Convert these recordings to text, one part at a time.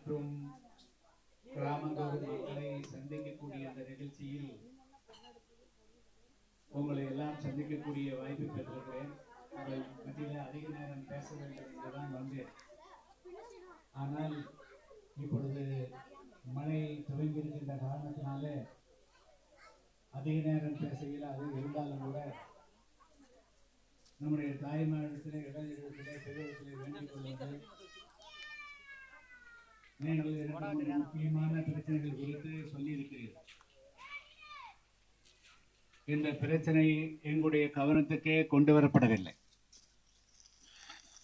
மற்றும் கிராமந்தோறும் மக்களை சந்திக்கக்கூடிய அந்த நிகழ்ச்சியில் உங்களை எல்லாம் சந்திக்கக்கூடிய வாய்ப்பு பெற்றிருக்கிறேன். உங்கள் மத்தியில் அதிக நேரம் பேச வேண்டும் என்றுதான் வந்தேன். ஆனால் இப்பொழுது மழை துவங்கியிருக்கின்ற காரணத்தினாலே அதிக நேரம் பேச இயலாது. இருந்தாலும் கூட நம்முடைய தாய்மாரிடத்திலே இளைஞர்களிடத்திலே பெரியவர்களை வேண்டிக் கொள்வது நீங்கள் முக்கியமான பிரச்சனைகள் குறித்து சொல்லியிருக்கிறீர்கள். இந்த பிரச்சனை எங்களுடைய கவனத்துக்கே கொண்டு வரப்படவில்லை.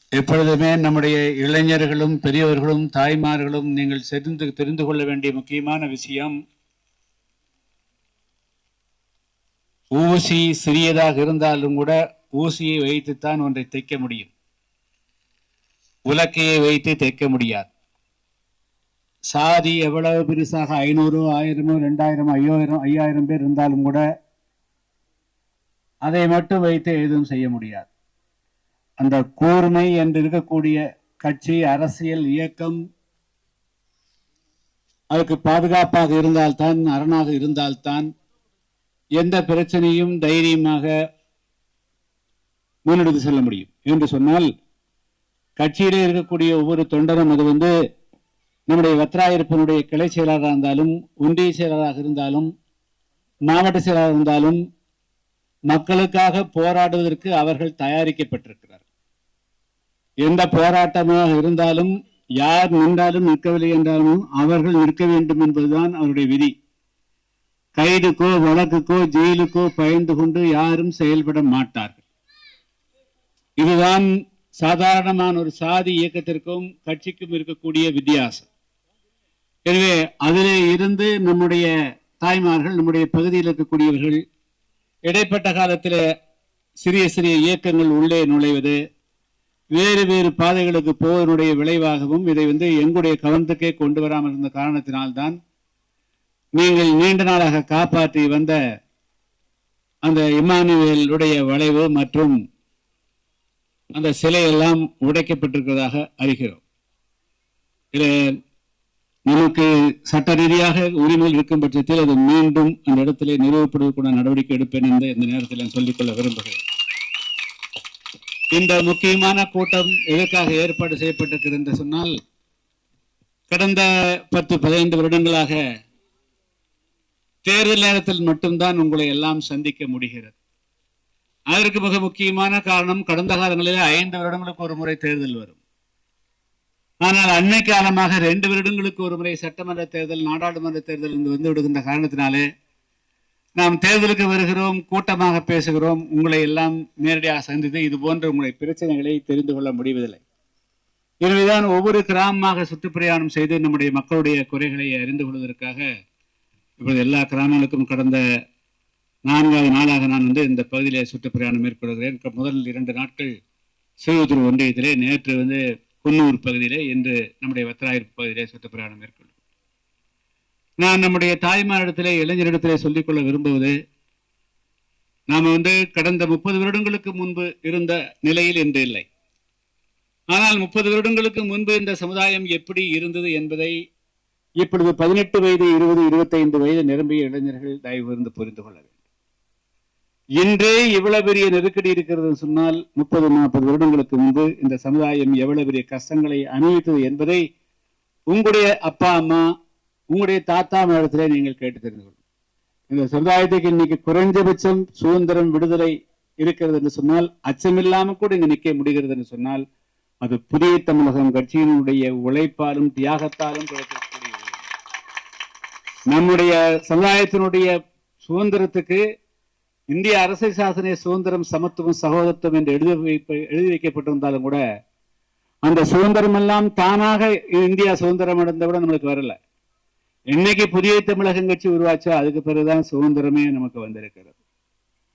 எப்பொழுதுமே நம்முடைய இளைஞர்களும் பெரியவர்களும் தாய்மார்களும் நீங்கள் தெரிந்து தெரிந்து கொள்ள வேண்டிய முக்கியமான விஷயம் ஊசி சிறியதாக இருந்தாலும் கூட ஊசியை வைத்துத்தான் ஒன்றை தைக்க முடியும். உலக்கையை வைத்து தைக்க முடியாது. சாதி எவ்வளவு பெருசாக? ஐநூறு ஆயிரமோ ரெண்டாயிரம் ஐயாயிரம் ஐயாயிரம் பேர் இருந்தாலும் கூட அதை மட்டும் வைத்து எதுவும் செய்ய முடியாது. அந்த கூர்மை என்று இருக்கக்கூடிய கட்சி அரசியல் இயக்கம் அதுக்கு பாதுகாப்பாக இருந்தால்தான் அரணாக இருந்தால்தான் எந்த பிரச்சனையும் தைரியமாக முன்னெடுத்து செல்ல முடியும். என்று சொன்னால் கட்சியிலே இருக்கக்கூடிய ஒவ்வொரு தொண்டரும் அது வந்து நம்முடைய வத்ராயிருப்பனுடைய கிளை செயலாளராக இருந்தாலும் ஒன்றிய செயலாளராக இருந்தாலும் மாவட்ட செயலாளராக இருந்தாலும் மக்களுக்காக போராடுவதற்கு அவர்கள் தயாரிக்கப்பட்டிருக்கிறார். எந்த போராட்டமாக இருந்தாலும் யார் நின்றாலும் நிற்கவில்லை என்றாலும் அவர்கள் நிற்க வேண்டும் என்பதுதான் அவருடைய விதி. கைதுக்கோ வழக்குக்கோ ஜெயிலுக்கோ பயந்து கொண்டு யாரும் செயல்பட மாட்டார்கள். இதுதான் சாதாரணமான ஒரு சாதி இயக்கத்திற்கும் கட்சிக்கும் இருக்கக்கூடிய வித்தியாசம். எனவே அதிலே இருந்து நம்முடைய தாய்மார்கள் நம்முடைய பகுதியில் இருக்கக்கூடியவர்கள் இடைப்பட்ட காலத்தில் சிறிய சிறிய இயக்கங்கள் உள்ளே நுழைவது வேறு வேறு பாதைகளுக்கு போவதனுடைய விளைவாகவும் இதை வந்து எங்களுடைய கவனத்துக்கே கொண்டு வராமல் இருந்த காரணத்தினால்தான் நீங்கள் நீண்ட நாளாக காப்பாற்றி வந்த அந்த இமானுவேலுடைய வளைவு மற்றும் அந்த சிலையெல்லாம் உடைக்கப்பட்டிருக்கிறதாக அறிகிறோம். இதில் நமக்கு சட்ட ரீதியாக உரிமைகள் இருக்கும் பட்சத்தில் அது மீண்டும் அந்த இடத்திலே நிறுவப்படுவதற்கான நடவடிக்கை எடுப்பேன் என்று இந்த நேரத்தில் சொல்லிக்கொள்ள விரும்புகிறேன். இந்த முக்கியமான கூட்டம் எதற்காக ஏற்பாடு செய்யப்பட்டிருக்கிறது என்று சொன்னால் கடந்த பத்து பதினைந்து வருடங்களாக தேர்தல் நேரத்தில் மட்டும்தான் உங்களை எல்லாம் சந்திக்க முடிகிறது. அதற்கு மிக முக்கியமான காரணம் கடந்த காலங்களில் ஐந்து வருடங்களுக்கு ஒரு முறை தேர்தல் வரும். ஆனால் அன்னை காலமாக ரெண்டு வருடங்களுக்கு ஒரு முறை சட்டமன்ற தேர்தல் நாடாளுமன்ற தேர்தல் என்று வந்து விடுகின்ற காரணத்தினாலே நாம் தேர்தலுக்கு வருகிறோம் கூட்டமாக பேசுகிறோம். உங்களை எல்லாம் நேரடியாக சந்தித்து இது போன்ற உங்களுடைய பிரச்சனைகளை தெரிந்து கொள்ள முடிவதில்லை. எனவேதான் ஒவ்வொரு கிராமமாக சுற்றுப்பிரயாணம் செய்து நம்முடைய மக்களுடைய குறைகளை அறிந்து கொள்வதற்காக இப்பொழுது எல்லா கிராமங்களுக்கும் கடந்த நான்காவது நாளாக நான் வந்து இந்த பகுதியிலே சுற்றுப்பிரயாணம் மேற்கொள்கிறேன். முதல் இரண்டு நாட்கள் சிவத்தூர் ஒன்றியத்திலே நேற்று வந்து குன்னூர் பகுதியிலே இன்று நம்முடைய வத்திராயிருப்பு பகுதியிலே சுற்றுப்பிரயாணம் மேற்கொள்ளும். நான் நம்முடைய தாய்மாரிடத்திலே இளைஞரிடத்திலே சொல்லிக்கொள்ள விரும்புவது நாம் வந்து கடந்த முப்பது வருடங்களுக்கு முன்பு இருந்த நிலையில் இன்று இல்லை. ஆனால் முப்பது வருடங்களுக்கு முன்பு இந்த சமுதாயம் எப்படி இருந்தது என்பதை இப்பொழுது பதினெட்டு வயது இருபது இருபத்தைந்து வயது நிரம்பிய இளைஞர்கள் தயவு இருந்து புரிந்து கொள்ள வேண்டும். இன்றே இவ்வளவு பெரிய நெருக்கடி இருக்கிறது சொன்னால் முப்பது நாற்பது வருடங்களுக்கு முன்பு இந்த சமுதாயம் எவ்வளவு பெரிய கஷ்டங்களை அனுபவித்தது என்பதை உங்களுடைய அப்பா அம்மா உங்களுடைய தாத்தா இடத்திலே நீங்கள் கேட்டு தெரிந்து கொள்ளும் இந்த சமுதாயத்துக்கு இன்னைக்கு குறைஞ்சபட்சம் சுதந்திரம் விடுதலை இருக்கிறது என்று சொன்னால் அச்சமில்லாம கூட இங்க நிற்க முடிகிறது என்று சொன்னால் அது புதிய தமிழகம் கட்சியினுடைய உழைப்பாலும் தியாகத்தாலும் நம்முடைய சமுதாயத்தினுடைய சுதந்திரத்துக்கு இந்திய அரசியல் சாசன சுதந்திரம் சமத்துவம் சகோதரத்துவம் என்று எழுதி வைப்ப எழுதி வைக்கப்பட்டிருந்தாலும் கூட அந்த சுதந்திரம் எல்லாம் தானாக இந்தியா சுதந்திரம் அடைந்தவிட நம்மளுக்கு வரல. என்னைக்கு புதிய தமிழகம் கட்சி உருவாச்சோ அதுக்கு பிறகுதான் சுதந்திரமே நமக்கு வந்திருக்கிறது.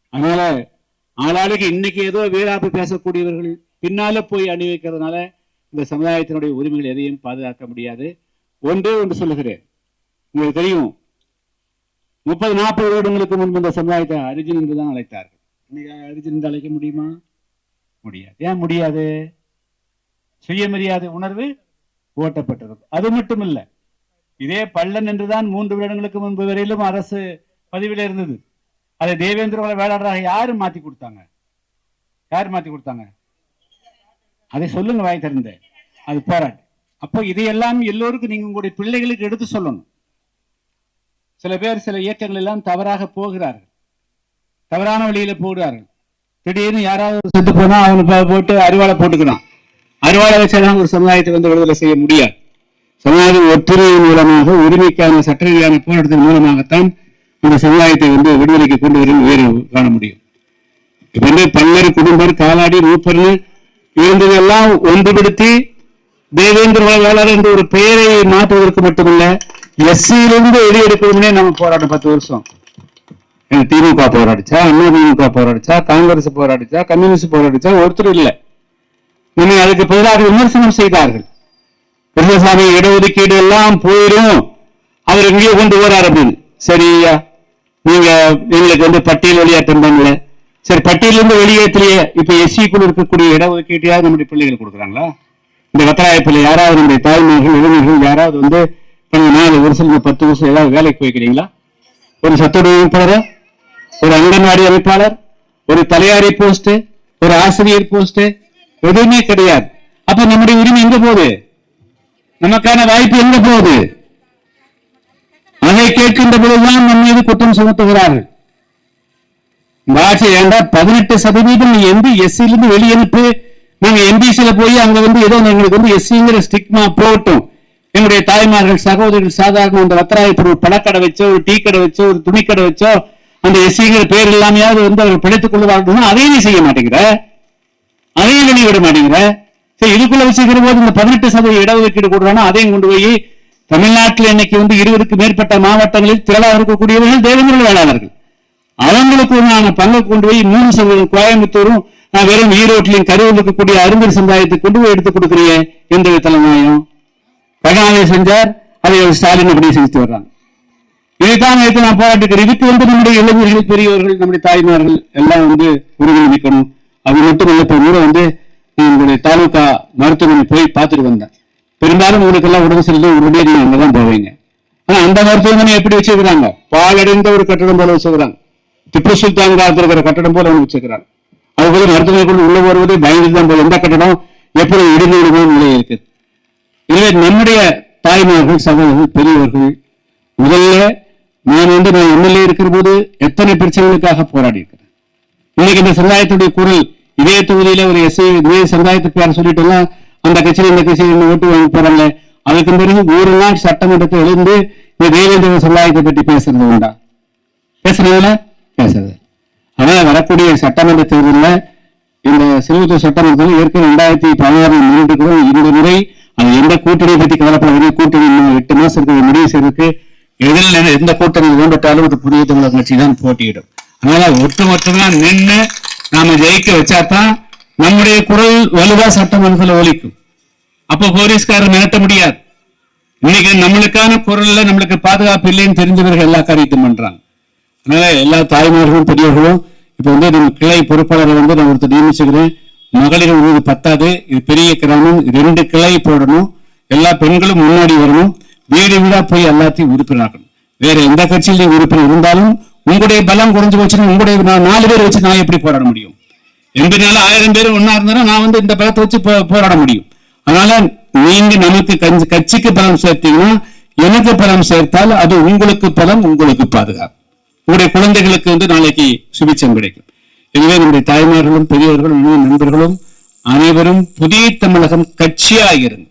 அதனால ஆளாளுக்கு இன்னைக்கு ஏதோ வீராப்பு பேசக்கூடியவர்கள் பின்னால போய் அணி வைக்கிறதுனால இந்த சமுதாயத்தினுடைய உரிமைகள் எதையும் பாதுகாக்க முடியாது. ஒன்றே ஒன்று சொல்லுகிறேன். உங்களுக்கு தெரியும் முப்பது நாற்பது வருடங்களுக்கு முன்பு இந்த சமுதாயத்தை அரிஜின் என்று தான் அழைத்தார்கள். இன்னைக்கு அரிஜின் என்று அழைக்க முடியுமா? முடியாது. ஏன் முடியாது? சுயமரியாதை உணர்வு ஓட்டப்பட்டிருக்கும். அது மட்டும் இல்ல இதே பள்ளன் என்றுதான் மூன்று வருடங்களுக்கு முன்பு வரையிலும் அரசு பதிவில் இருந்தது. அதை தேவேந்திர குல வேளாளராக யாரு மாத்தி கொடுத்தாங்க? யார் மாத்தி கொடுத்தாங்க? அதை சொல்லுங்க வாய் திறந்த. அது போராட்டம். அப்போ இதையெல்லாம் எல்லோருக்கும் நீங்க உங்களுடைய பிள்ளைகளுக்கு எடுத்து சொல்லணும். சில பேர் சில இயக்கங்கள் எல்லாம் தவறாக போகிறார்கள். தவறான வழியில போகிறார்கள் திடீர்னு யாராவது செத்து போனா அவனை போட்டு அறிவாளை போட்டுக்கிறான் அறிவாளை வச்சாலும் ஒரு சமுதாயத்தை வந்து விடுதலை செய்ய முடியாது. சமுதாயம் ஒற்றுமையின் மூலமாக உரிமைக்கான சட்ட ரீதியான போராட்டத்தின் மூலமாகத்தான் இந்த சமுதாயத்தை வந்து விடுதலைக்கு கொண்டு வரும் வேறு காண முடியும். வந்து பல்லர் குடும்பர் காலாடி மூப்பர்னு இருந்ததெல்லாம் ஒன்றுபடுத்தி தேவேந்திர வேளாளர் என்ற ஒரு பெயரை மாற்றுவதற்கு மட்டுமல்ல எஸ்சியிலிருந்து வெளியெடுக்கணும்னே நம்ம போராட்டம் பத்து வருஷம். திமுக போராடிச்சா அதிமுக போராடிச்சா காங்கிரஸ் போராடிச்சா கம்யூனிஸ்ட் போராடிச்சா ஒருத்தர் இல்லை. நம்ம அதுக்கு பதிலாக விமர்சனம் செய்தார்கள். கிருஷ்ணசாமி இடஒதுக்கீடு எல்லாம் போயிடும் அவர் எங்கேயோ கொண்டு போறார் அப்படின்னு சரியா நீங்க எங்களுக்கு வந்து பட்டியல் வெளியேற்றம் பண்ணல. சரி பட்டியலிருந்து வெளியேற்றலையே. இப்ப எஸ்சிக்குள் இருக்கக்கூடிய இடஒதுக்கீட்டையாவது நம்முடைய பிள்ளைகள் கொடுக்குறாங்களா? இந்த வத்தராயப்பில் யாராவது நம்முடைய தாய்மார்கள் இளைஞர்கள் யாராவது வந்து நாலு வருஷம் பத்து வருஷம் ஏதாவது வேலைக்கு போய்க்கிறீங்களா ஒரு சத்துடைய அமைப்பாளர் ஒரு அங்கன்வாடி அமைப்பாளர்? ஒரு தலையாரி போஸ்ட் ஒரு ஆசிரியர் போஸ்ட் எதுவுமே கிடையாது. அப்ப நம்முடைய உரிமை எங்க போகுது? நமக்கான வாய்ப்பு எங்க போகுது? அதை கேட்கின்ற பொழுதுதான் நம்ம மீது குற்றம் சுமத்துகிறார்கள். இந்த ஏண்டா பதினெட்டு சதவீதம் நீ எந்த எஸ்சியிலிருந்து இருந்து வெளியனுப்பு நீங்க எம்பிசியில போய் அங்க வந்து ஏதோ எங்களுக்கு வந்து எஸ்சிங்கிற ஸ்டிக்மா போகட்டும் என்னுடைய தாய்மார்கள் சகோதரிகள் சாதாரண அந்த வத்தராயப்பூர் ஒரு பழக்கடை வச்சோ ஒரு டீ கடை வச்சோ ஒரு துணிக்கடை வச்சோ அந்த எஸ்சிங்கிற பேர் இல்லாமையாவது வந்து அவர்கள் பிழைத்துக் கொள்வார்கள் அதையும் நீ செய்ய மாட்டேங்கிற? அதையும் வெளியே விட மாட்டேங்கிற? சரி இதுக்குள்ள வச்சுக்கிற போது இந்த பதினெட்டு சதவீத இடஒதுக்கீடு கொடுறானா அதையும் கொண்டு போய் தமிழ்நாட்டில் இன்னைக்கு வந்து இருபதுக்கு மேற்பட்ட மாவட்டங்களில் திரளாக இருக்கக்கூடியவர்கள் தேவேந்திர வேளாளர்கள். அவங்களுக்கு உண்டான பங்கு கொண்டு போய் மூணு சதவீதம் கோயம்புத்தூரும் நான் வெறும் ஈரோட்டிலையும் கரூர் இருக்கக்கூடிய அருந்தர் சமுதாயத்தை கொண்டு போய் எடுத்துக் கொடுக்குறேன் எந்த விதத்துல நியாயம்? கருணாநிதி செஞ்சார் அதை ஸ்டாலின் அப்படியே செஞ்சுட்டு வர்றாங்க. இதைத்தான் நேற்று நான் போராட்டுக்கிறேன் இதுக்கு வந்து நம்முடைய இளைஞர்கள் பெரியவர்கள் நம்முடைய தாய்மார்கள் எல்லாம் வந்து ஒருங்கிணைக்கணும் அது மட்டும் இல்ல இப்ப கூட வந்து என்னுடைய தாலுகா மருத்துவமனை போய் பார்த்துட்டு வந்தேன். பெரும்பாலும் உங்களுக்கு எல்லாம் உடம்பு சரியில்லை உடனே நீங்க அங்கதான் போவீங்க. ஆனா அந்த மருத்துவமனை எப்படி வச்சுக்கிறாங்க பாலடைந்த ஒரு கட்டடம் போல வச்சுக்கிறாங்க திப்பு சுல்தான் காலத்துல இருக்கிற கட்டடம் போல அவங்க வச்சிருக்கிறாங்க. அது போல மருத்துவமனைக்குள்ள உள்ள வருவதே பயந்து தான் போல எந்த கட்டடம்? எப்படி இடிந்து விடுமோ நிலை இருக்குது. எனவே நம்முடைய தாய்மார்கள் சகோதரர்கள் பெரியவர்கள் முதல்ல நான் வந்து நான் எம்எல்ஏ இருக்கிற போது எத்தனை பிரச்சனைகளுக்காக போராடி இருக்கிறேன் இன்னைக்கு இந்த சமுதாயத்துடைய குரல் இதே தொகுதியில ஒரு எஸ்ஐ இதே சமுதாயத்துக்கு பேர் சொல்லிட்டு அந்த கட்சியில் இந்த கட்சியில் ஓட்டு வாங்கி போறாங்க. அதுக்கு பிறகு ஒரு நாள் சட்டமன்றத்தை எழுந்து இந்த தேவேந்திர சமுதாயத்தை பற்றி பேசுறது உண்டா? பேசுறதுல பேசுறது. ஆனால் வரக்கூடிய சட்டமன்ற தேர்தலில் இந்த சிறுவத்தூர் சட்டமன்றத்தில் ஏற்கனவே ரெண்டாயிரத்தி பதினாறு முன்னிட்டு இந்த முறை அது எந்த கூட்டணியை பற்றி கவலைப்பட கூட்டணி எட்டு மாசத்துக்கு முடிவு செய்வதற்கு எதிரில் எந்த கூட்டணி வேண்டுட்டாலும் ஒரு புதிய தமிழர் கட்சி தான் போட்டியிடும். அதனால ஒட்டுமொத்தமா நின்று நாம ஜெயிக்க வச்சாதான் நம்முடைய குரல் வலுவா சட்டமன்றத்தில் ஒலிக்கும். அப்போ போலீஸ்காரர் மிரட்ட முடியாது. இன்னைக்கு நம்மளுக்கான குரல்ல நம்மளுக்கு பாதுகாப்பு இல்லைன்னு தெரிஞ்சவர்கள் எல்லா காரியத்தையும் பண்றாங்க. அதனால எல்லா தாய்மார்களும் பெரியவர்களும் இப்ப வந்து நம்ம கிளை பொறுப்பாளரை வந்து நான் ஒருத்தர் நியமிச்சுக்கிறேன். மகளிர் உதவி பத்தாது இது பெரிய கிராமம் ரெண்டு கிளை போடணும் எல்லா பெண்களும் முன்னாடி வரணும் வீடு வீடா போய் எல்லாத்தையும் உறுப்பினராக்கணும். வேற எந்த கட்சியிலையும் உறுப்பினர் இருந்தாலும் உங்களுடைய பலம் குறைஞ்சு போச்சுன்னா உங்களுடைய நான் நாலு பேர் வச்சு நான் எப்படி போராட முடியும்? எண்பதுனால ஆயிரம் பேர் ஒன்னா இருந்தாலும் நான் வந்து இந்த பலத்தை வச்சு போ- போராட முடியும். அதனால நீங்க நமக்கு கஞ்சி- கட்சிக்கு பலம் சேர்த்தீங்கன்னா எனக்கு பலம் சேர்த்தால் அது உங்களுக்கு பலம் உங்களுக்கு பாதுகாப்பு. உங்களுடைய குழந்தைகளுக்கு வந்து நாளைக்கு சுபிச்சம் கிடைக்கும். எனவே நம்முடைய தாய்மார்களும் பெரியவர்களும் இன்னும் நண்பர்களும் அனைவரும் புதிய தமிழகம் கட்சியாக இருங்க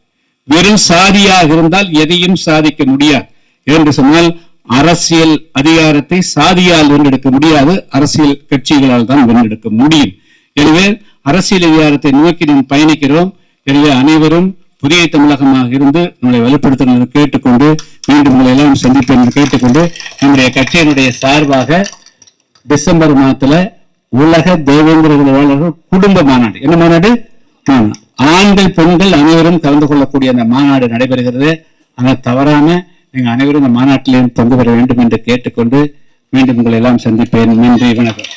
வெறும் சாதியாக இருந்தால் எதையும் சாதிக்க முடியாது என்று சொன்னால் அரசியல் அதிகாரத்தை சாதியால் வென்றெடுக்க முடியாது அரசியல் கட்சிகளால் தான் வென்றெடுக்க முடியும். எனவே அரசியல் அதிகாரத்தை நோக்கி நாம் பயணிக்கிறோம். எனவே அனைவரும் புதிய தமிழகமாக இருந்து நம்மளை வலுப்படுத்த கேட்டுக்கொண்டு மீண்டும் உங்களை எல்லாம் சந்திப்பேன் என்று கேட்டுக்கொண்டு நம்முடைய கட்சியினுடைய சார்பாக டிசம்பர் மாதத்துல உலக தேவேந்திர குலவாளர்கள் குடும்ப மாநாடு. என்ன மாநாடு? ஆண்கள் பெண்கள் அனைவரும் கலந்து கொள்ளக்கூடிய அந்த மாநாடு நடைபெறுகிறது. அதை தவறாம நீங்கள் அனைவரும் இந்த மாநாட்டிலேயும் பங்கு பெற வேண்டும் என்று கேட்டுக்கொண்டு மீண்டும் உங்களை எல்லாம் சந்திப்பேன். நன்றி வணக்கம்.